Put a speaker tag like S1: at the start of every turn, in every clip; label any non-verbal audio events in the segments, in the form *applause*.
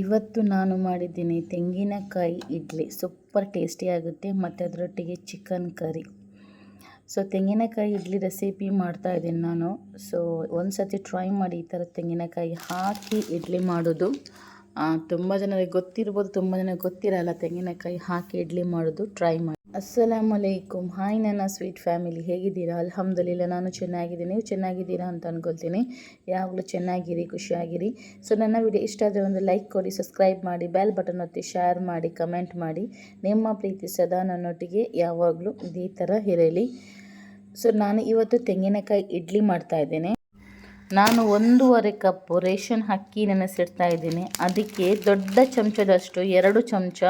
S1: ಇವತ್ತು ನಾನು ಮಾಡಿದ್ದೀನಿ ತೆಂಗಿನಕಾಯಿ ಇಡ್ಲಿ. ಸೂಪರ್ ಟೇಸ್ಟಿಯಾಗುತ್ತೆ ಮತ್ತು ಅದರೊಟ್ಟಿಗೆ ಚಿಕನ್ ಕರಿ ಸೊ ತೆಂಗಿನಕಾಯಿ ಇಡ್ಲಿ ರೆಸಿಪಿ ಮಾಡ್ತಾ ಇದ್ದೀನಿ ನಾನು. ಸೊ ಒಂದು ಸತಿ ಟ್ರೈ ಮಾಡಿ ಈ ಥರ ತೆಂಗಿನಕಾಯಿ ಹಾಕಿ ಇಡ್ಲಿ ಮಾಡೋದು. ತುಂಬ ಜನರಿಗೆ ಗೊತ್ತಿರ್ಬೋದು, ತುಂಬ ಜನಕ್ಕೆ ಗೊತ್ತಿರಲ್ಲ ತೆಂಗಿನಕಾಯಿ ಹಾಕಿ ಇಡ್ಲಿ ಮಾಡೋದು. ಟ್ರೈ ಮಾಡಿ. ಅಸ್ಸಲಾಮ್ ಅಲೈಕುಮ್ ಹಾಯ್ ನನ್ನ ಸ್ವೀಟ್ ಫ್ಯಾಮಿಲಿ ಹೇಗಿದ್ದೀರಾ? ಅಲ್ಹಮ್ದುಲಿಲ್ಲ ನಾನು ಚೆನ್ನಾಗಿದ್ದೀನಿ. ನೀವು ಚೆನ್ನಾಗಿದ್ದೀರಾ ಅಂತ ಅಂದ್ಕೊಳ್ತೀನಿ ಯಾವಾಗಲೂ ಚೆನ್ನಾಗಿರಿ, ಖುಷಿಯಾಗಿರಿ. ಸೊ ನನ್ನ ವಿಡಿಯೋ ಇಷ್ಟ ಆದರೆ ಒಂದು ಲೈಕ್ ಕೊಡಿ ಸಬ್ಸ್ಕ್ರೈಬ್ ಮಾಡಿ ಬೆಲ್ ಬಟನ್ ಒತ್ತಿ ಶೇರ್ ಮಾಡಿ ಕಮೆಂಟ್ ಮಾಡಿ. ನಿಮ್ಮ ಪ್ರೀತಿ ಸದಾ ನನ್ನೊಟ್ಟಿಗೆ ಯಾವಾಗಲೂ ಇದೇ ಥರ ಇರಲಿ. ಸೊ ನಾನು ಇವತ್ತು ತೆಂಗಿನಕಾಯಿ ಇಡ್ಲಿ ಮಾಡ್ತಾ ಇದ್ದೇನೆ. ನಾನು ಒಂದೂವರೆ ಕಪ್ಪು ರೇಷನ್ ಅಕ್ಕಿ ನೆನೆಸಿಡ್ತಾ ಇದ್ದೀನಿ. ಅದಕ್ಕೆ ದೊಡ್ಡ ಚಮಚದಷ್ಟು ಎರಡು ಚಮಚ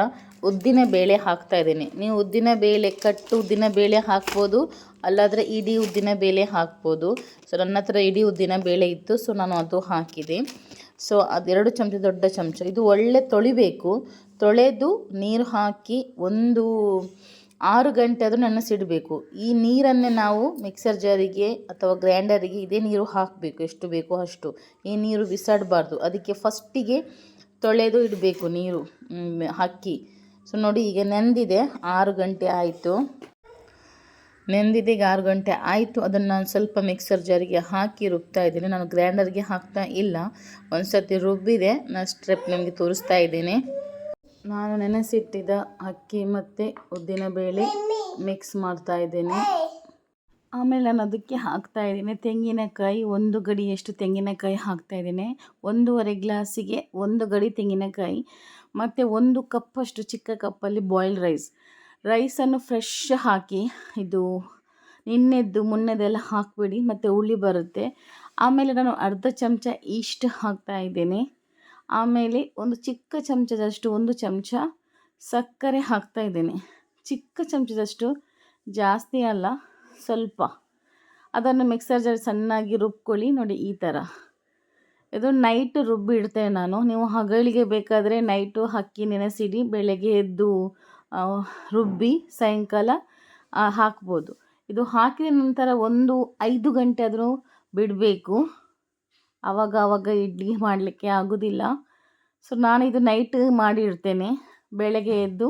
S1: ಉದ್ದಿನ ಬೇಳೆ ಹಾಕ್ತಾ ಇದ್ದೀನಿ. ನೀವು ಉದ್ದಿನ ಬೇಳೆ ಕಟ್ಟು ಉದ್ದಿನ ಬೇಳೆ ಹಾಕ್ಬೋದು, ಅಲ್ಲಾದರೆ ಇಡೀ ಉದ್ದಿನ ಬೇಳೆ ಹಾಕ್ಬೋದು. ಸೊ ನನ್ನ ಹತ್ರ ಇಡೀ ಉದ್ದಿನ ಬೇಳೆ ಇತ್ತು ಸೊ ನಾನು ಅದು ಹಾಕಿದೆ. ಸೊ ಅದೆರಡು ಚಮಚ ದೊಡ್ಡ ಚಮಚ. ಇದು ಒಳ್ಳೆ ತೊಳಿಬೇಕು. ತೊಳೆದು ನೀರು ಹಾಕಿ ಒಂದು ಆರು ಗಂಟೆ ಆದರೂ ನೆನೆಸಿಡಬೇಕು ಈ ನೀರನ್ನೇ ನಾವು ಮಿಕ್ಸರ್ ಜಾರಿಗೆ ಅಥವಾ ಗ್ರ್ಯಾಂಡರಿಗೆ ಇದೇ ನೀರು ಹಾಕಬೇಕು. ಎಷ್ಟು ಬೇಕೋ ಅಷ್ಟು. ಈ ನೀರು ಬಿಸಾಡಬಾರ್ದು. ಅದಕ್ಕೆ ಫಸ್ಟಿಗೆ ತೊಳೆದು ಇಡಬೇಕು ನೀರು ಅಕ್ಕಿ ಸೊ ನೋಡಿ, ಈಗ ನೆಂದಿದೆ, ಆರು ಗಂಟೆ ಆಯಿತು. ನೆಂದಿದೆ, ಈಗ ಆರು ಗಂಟೆ ಆಯಿತು. ಅದನ್ನು ನಾನು ಸ್ವಲ್ಪ ಮಿಕ್ಸರ್ ಜಾರಿಗೆ ಹಾಕಿ ರುಬ್ತಾ ಇದ್ದೀನಿ. ನಾನು ಗ್ರ್ಯಾಂಡರ್ಗೆ ಹಾಕ್ತಾ ಇಲ್ಲ. ಒಂದು ಸರ್ತಿ ರುಬ್ಬಿದೆ. ನಾನು ಸ್ಟ್ರೆಪ್ ನಿಮಗೆ ತೋರಿಸ್ತಾ ಇದ್ದೀನಿ. ನಾನು ನೆನೆಸಿಟ್ಟಿದ್ದ ಅಕ್ಕಿ ಮತ್ತು ಉದ್ದಿನಬೇಳೆ ಮಿಕ್ಸ್ ಮಾಡ್ತಾ ಇದ್ದೇನೆ. ಆಮೇಲೆ ನಾನು ಅದಕ್ಕೆ ಹಾಕ್ತಾ ಇದ್ದೀನಿ. ತೆಂಗಿನಕಾಯಿ ಒಂದು ಗಡಿಯಷ್ಟು ತೆಂಗಿನಕಾಯಿ ಹಾಕ್ತಾ ಇದ್ದೀನಿ. ಒಂದೂವರೆ ಗ್ಲಾಸಿಗೆ ಒಂದು ಗಡಿ ತೆಂಗಿನಕಾಯಿ, ಮತ್ತು ಒಂದು ಕಪ್ಪಷ್ಟು ಚಿಕ್ಕ ಕಪ್ಪಲ್ಲಿ ಬಾಯ್ಲ್ಡ್ ರೈಸ್ ರೈಸನ್ನು ಫ್ರೆಶ್ ಹಾಕಿ ಇದು ನಿನ್ನೆದ್ದು ಮುನ್ನೆದೆಲ್ಲ ಹಾಕಿಬಿಡಿ, ಮತ್ತು ಹುಳಿ ಬರುತ್ತೆ. ಆಮೇಲೆ ನಾನು ಅರ್ಧ ಚಮಚ ಈಸ್ಟ್ ಹಾಕ್ತಾ ಇದ್ದೀನಿ. ಆಮೇಲೆ ಒಂದು ಚಿಕ್ಕ ಚಮಚದಷ್ಟು, ಒಂದು ಚಮಚ ಸಕ್ಕರೆ ಹಾಕ್ತಾ ಇದ್ದೀನಿ. ಚಿಕ್ಕ ಚಮಚದಷ್ಟು ಜಾಸ್ತಿ ಅಲ್ಲ ಸ್ವಲ್ಪ. ಅದನ್ನು ಮಿಕ್ಸರ್ ಜಾರ್ ಚೆನ್ನಾಗಿ ರುಬ್ಕೊಳ್ಳಿ. ನೋಡಿ ಈ ಥರ. ಇದು ನೈಟ್ ರುಬ್ಬಿ ಇಡ್ತೇನೆ ನಾನು. ನೀವು ಹಗಳಿಗೆ ಬೇಕಾದರೆ ನೈಟು ಅಕ್ಕಿ ನೆನೆಸಿಡಿ, ಬೆಳಗ್ಗೆ ಎದ್ದು ರುಬ್ಬಿ ಸಾಯಂಕಾಲ ಹಾಕ್ಬೋದು. ಇದು ಹಾಕಿದ ನಂತರ ಒಂದು ಐದು ಗಂಟೆ ಆದರೂ ಬಿಡಬೇಕು. ಆವಾಗ ಆವಾಗ ಇಡ್ಲಿ ಮಾಡಲಿಕ್ಕೆ ಆಗೋದಿಲ್ಲ. ಸೊ ನಾನು ಇದು ನೈಟ್ ಮಾಡಿ ಇಡ್ತೇನೆ. ಬೆಳಗ್ಗೆ ಎದ್ದು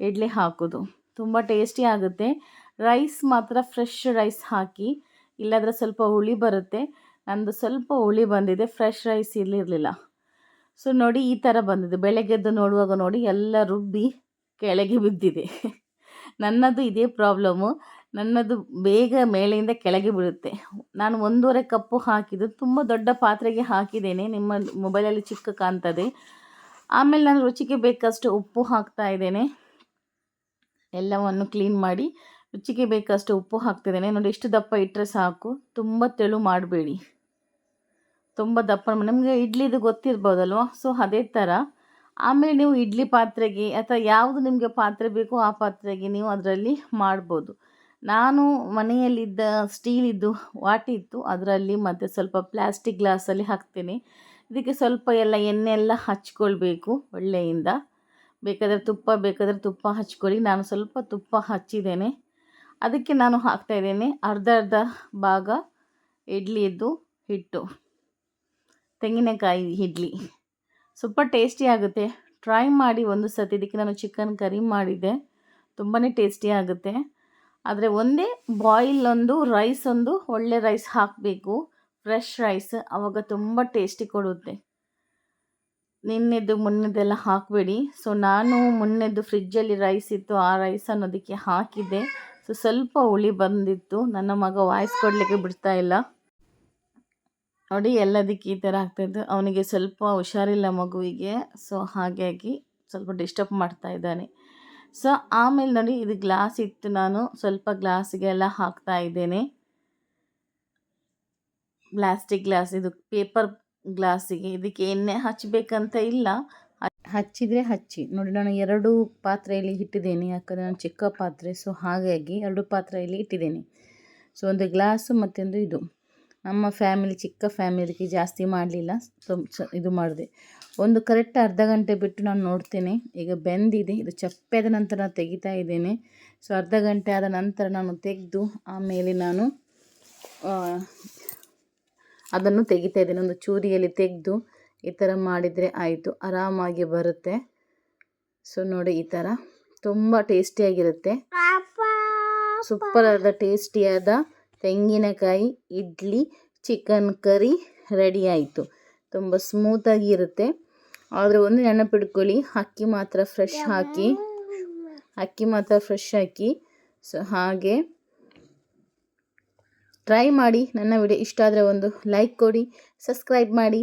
S1: ಇಡ್ಲಿ ಹಾಕೋದು. ತುಂಬ ಟೇಸ್ಟಿ ಆಗುತ್ತೆ. ರೈಸ್ ಮಾತ್ರ ಫ್ರೆಶ್ ರೈಸ್ ಹಾಕಿ, ಇಲ್ಲಾದರೆ ಸ್ವಲ್ಪ ಹುಳಿ ಬರುತ್ತೆ. ನಂದು ಸ್ವಲ್ಪ ಹುಳಿ ಬಂದಿದೆ ಫ್ರೆಶ್ ರೈಸ್ ಇರಲಿರಲಿಲ್ಲ. ಸೊ ನೋಡಿ ಈ ಥರ ಬಂದಿದೆ. ಬೆಳಗ್ಗೆದ್ದು ನೋಡುವಾಗ ನೋಡಿ ಎಲ್ಲ ರುಬ್ಬಿ ಕೆಳಗೆ ಬಿದ್ದಿದೆ. *laughs* ನನ್ನದು ಇದೇ ಪ್ರಾಬ್ಲಮ್ಮು ನನ್ನದು ಬೇಗ ಮೇಲೆಯಿಂದ ಕೆಳಗೆ ಬೀಳುತ್ತೆ. ನಾನು ಒಂದೂವರೆ ಕಪ್ಪು ಹಾಕಿದ್ದು, ತುಂಬ ದೊಡ್ಡ ಪಾತ್ರೆಗೆ ಹಾಕಿದ್ದೇನೆ. ನಿಮ್ಮ ಮೊಬೈಲಲ್ಲಿ ಚಿಕ್ಕ ಕಾಣ್ತದೆ. ಆಮೇಲೆ ನಾನು ರುಚಿಗೆ ಬೇಕಷ್ಟು ಉಪ್ಪು ಹಾಕ್ತಾ ಇದ್ದೇನೆ. ಎಲ್ಲವನ್ನು ಕ್ಲೀನ್ ಮಾಡಿ ರುಚಿಗೆ ಬೇಕಷ್ಟು ಉಪ್ಪು ಹಾಕ್ತಿದ್ದೇನೆ. ನೋಡಿ ಎಷ್ಟು ದಪ್ಪ ಇಟ್ಟರೆ ಸಾಕು. ತುಂಬ ತೆಳು ಮಾಡಬೇಡಿ. ತುಂಬ ದಪ್ಪ ನಮಗೆ ಇಡ್ಲಿದು ಗೊತ್ತಿರ್ಬೋದಲ್ವ? ಸೊ ಅದೇ ಥರ. ಆಮೇಲೆ ನೀವು ಇಡ್ಲಿ ಪಾತ್ರೆಗೆ ಅಥವಾ ಯಾವುದು ನಿಮಗೆ ಪಾತ್ರೆ ಬೇಕೋ ಆ ಪಾತ್ರೆಗೆ ನೀವು ಅದರಲ್ಲಿ ಮಾಡ್ಬೋದು. ನಾನು ಮನೆಯಲ್ಲಿದ್ದ ಸ್ಟೀಲಿದ್ದು ವಾಟಿ ಇತ್ತು, ಅದರಲ್ಲಿ ಮತ್ತು ಸ್ವಲ್ಪ ಪ್ಲಾಸ್ಟಿಕ್ ಗ್ಲಾಸಲ್ಲಿ ಹಾಕ್ತೀನಿ. ಇದಕ್ಕೆ ಸ್ವಲ್ಪ ಎಲ್ಲ ಎಣ್ಣೆ ಎಲ್ಲ ಹಚ್ಕೊಳ್ಬೇಕು ಒಳ್ಳೆಯಿಂದ. ಬೇಕಾದರೆ ತುಪ್ಪ ಬೇಕಾದರೆ ತುಪ್ಪ ಹಚ್ಕೊಳ್ಳಿ. ನಾನು ಸ್ವಲ್ಪ ತುಪ್ಪ ಹಚ್ಚಿದ್ದೇನೆ. ಅದಕ್ಕೆ ನಾನು ಹಾಕ್ತಾಯಿದ್ದೇನೆ ಅರ್ಧ ಅರ್ಧ ಭಾಗ ಇಡ್ಲಿಯದ್ದು ಹಿಟ್ಟು. ತೆಂಗಿನಕಾಯಿ ಇಡ್ಲಿ. ಸ್ವಲ್ಪ ಟೇಸ್ಟಿ ಆಗುತ್ತೆ. ಟ್ರೈ ಮಾಡಿ ಒಂದು ಸತಿ ಇದಕ್ಕೆ ನಾನು ಚಿಕನ್ ಕರಿ ಮಾಡಿದ್ದೆ. ತುಂಬಾ ಟೇಸ್ಟಿ ಆಗುತ್ತೆ. ಆದರೆ ಒಂದೇ ಬಾಯಿಲ್ ಒಂದು ರೈಸ್ ಒಂದು ಒಳ್ಳೆ ರೈಸ್ ಹಾಕಬೇಕು. ಫ್ರೆಶ್ ರೈಸ್ ಆವಾಗ ತುಂಬ ಟೇಸ್ಟಿ ಕೊಡುತ್ತೆ. ನಿನ್ನೆದು ಮುನ್ನೆದೆಲ್ಲ ಹಾಕಬೇಡಿ. ಸೊ ನಾನು ಮುನ್ನೆದ್ದು ಫ್ರಿಜ್ಜಲ್ಲಿ ರೈಸ್ ಇತ್ತು. ಆ ರೈಸ್ ಅನ್ನೋದಕ್ಕೆ ಹಾಕಿದ್ದೆ. ಸೊ ಸ್ವಲ್ಪ ಹುಳಿ ಬಂದಿತ್ತು. ನನ್ನ ಮಗ ವಾಯ್ಸ್ ಕೊಡಲಿಕ್ಕೆ ಬಿಡ್ತಾ ಇಲ್ಲ. ನೋಡಿ, ಎಲ್ಲದಕ್ಕೆ ಈ ಥರ ಆಗ್ತಾಯಿದ್ದು ಅವನಿಗೆ ಸ್ವಲ್ಪ ಹುಷಾರಿಲ್ಲ ಮಗುವಿಗೆ. ಸೊ ಹಾಗಾಗಿ ಸ್ವಲ್ಪ ಡಿಸ್ಟರ್ಬ್ ಮಾಡ್ತಾ ಇದ್ದಾನೆ. ಸೊ ಆಮೇಲೆ ನೋಡಿ, ಇದು ಗ್ಲಾಸ್ ಇತ್ತು ನಾನು ಸ್ವಲ್ಪ ಗ್ಲಾಸಿಗೆಲ್ಲ ಹಾಕ್ತಾ ಇದ್ದೇನೆ. ಪ್ಲಾಸ್ಟಿಕ್ ಗ್ಲಾಸ್ ಇದು ಪೇಪರ್ ಗ್ಲಾಸಿಗೆ ಇದಕ್ಕೆ ಎಣ್ಣೆ ಹಚ್ಚಬೇಕಂತ ಇಲ್ಲ. ಹಚ್ಚಿದರೆ ಹಚ್ಚಿ. ನೋಡಿ, ನಾನು ಎರಡು ಪಾತ್ರೆಯಲ್ಲಿ ಇಟ್ಟಿದ್ದೇನೆ, ಯಾಕಂದರೆ ನಾನು ಚಿಕ್ಕ ಪಾತ್ರೆ ಸೊ ಹಾಗಾಗಿ ಎರಡು ಪಾತ್ರೆಯಲ್ಲಿ ಇಟ್ಟಿದ್ದೇನೆ. ಸೊ ಒಂದು ಗ್ಲಾಸು ಮತ್ತೊಂದು ಇದು. ನಮ್ಮ ಫ್ಯಾಮಿಲಿ, ಚಿಕ್ಕ ಫ್ಯಾಮಿಲಿಗೆ ಜಾಸ್ತಿ ಮಾಡಲಿಲ್ಲ ಸೊ ಇದು ಮಾಡಿದೆ. ಒಂದು ಕರೆಕ್ಟ್ ಅರ್ಧ ಗಂಟೆ ಬಿಟ್ಟು ನಾನು ನೋಡ್ತೇನೆ. ಈಗ ಬೆಂದಿದೆ, ಇದು ಚಪ್ಪೆದ ನಂತರ ನಂತರ ತೆಗಿತಾ ಇದ್ದೇನೆ. ಸೊ ಅರ್ಧ ಗಂಟೆ ಆದ ನಂತರ ನಾನು ತೆಗೆದು, ಆಮೇಲೆ ನಾನು ಅದನ್ನು ತೆಗಿತಾ ಇದ್ದೇನೆ. ಒಂದು ಚೂರಿಯಲ್ಲಿ ತೆಗೆದು ಈ ಥರ ಮಾಡಿದರೆ ಆಯಿತು, ಆರಾಮಾಗಿ ಬರುತ್ತೆ. ಸೊ ನೋಡಿ ಈ ಥರ. ತುಂಬ ಟೇಸ್ಟಿಯಾಗಿರುತ್ತೆ. ಸೂಪರಾದ ಟೇಸ್ಟಿಯಾದ ತೆಂಗಿನಕಾಯಿ, ಇಡ್ಲಿ, ಚಿಕನ್ ಕರಿ ರೆಡಿ ಆಯಿತು. ತುಂಬ ಸ್ಮೂತಾಗಿ ಇರುತ್ತೆ. ಆದರೆ ಒಂದು ನೆನಪಿಡ್ಕೊಳ್ಳಿ, ಅಕ್ಕಿ ಮಾತ್ರ ಫ್ರೆಶ್ ಹಾಕಿ, ಅಕ್ಕಿ ಮಾತ್ರ ಫ್ರೆಶ್ ಹಾಕಿ. ಸೊ ಹಾಗೆ. ಟ್ರೈ ಮಾಡಿ, ನನ್ನ ವಿಡಿಯೋ ಇಷ್ಟ ಆದರೆ ಒಂದು ಲೈಕ್ ಕೊಡಿ ಸಬ್ಸ್ಕ್ರೈಬ್ ಮಾಡಿ.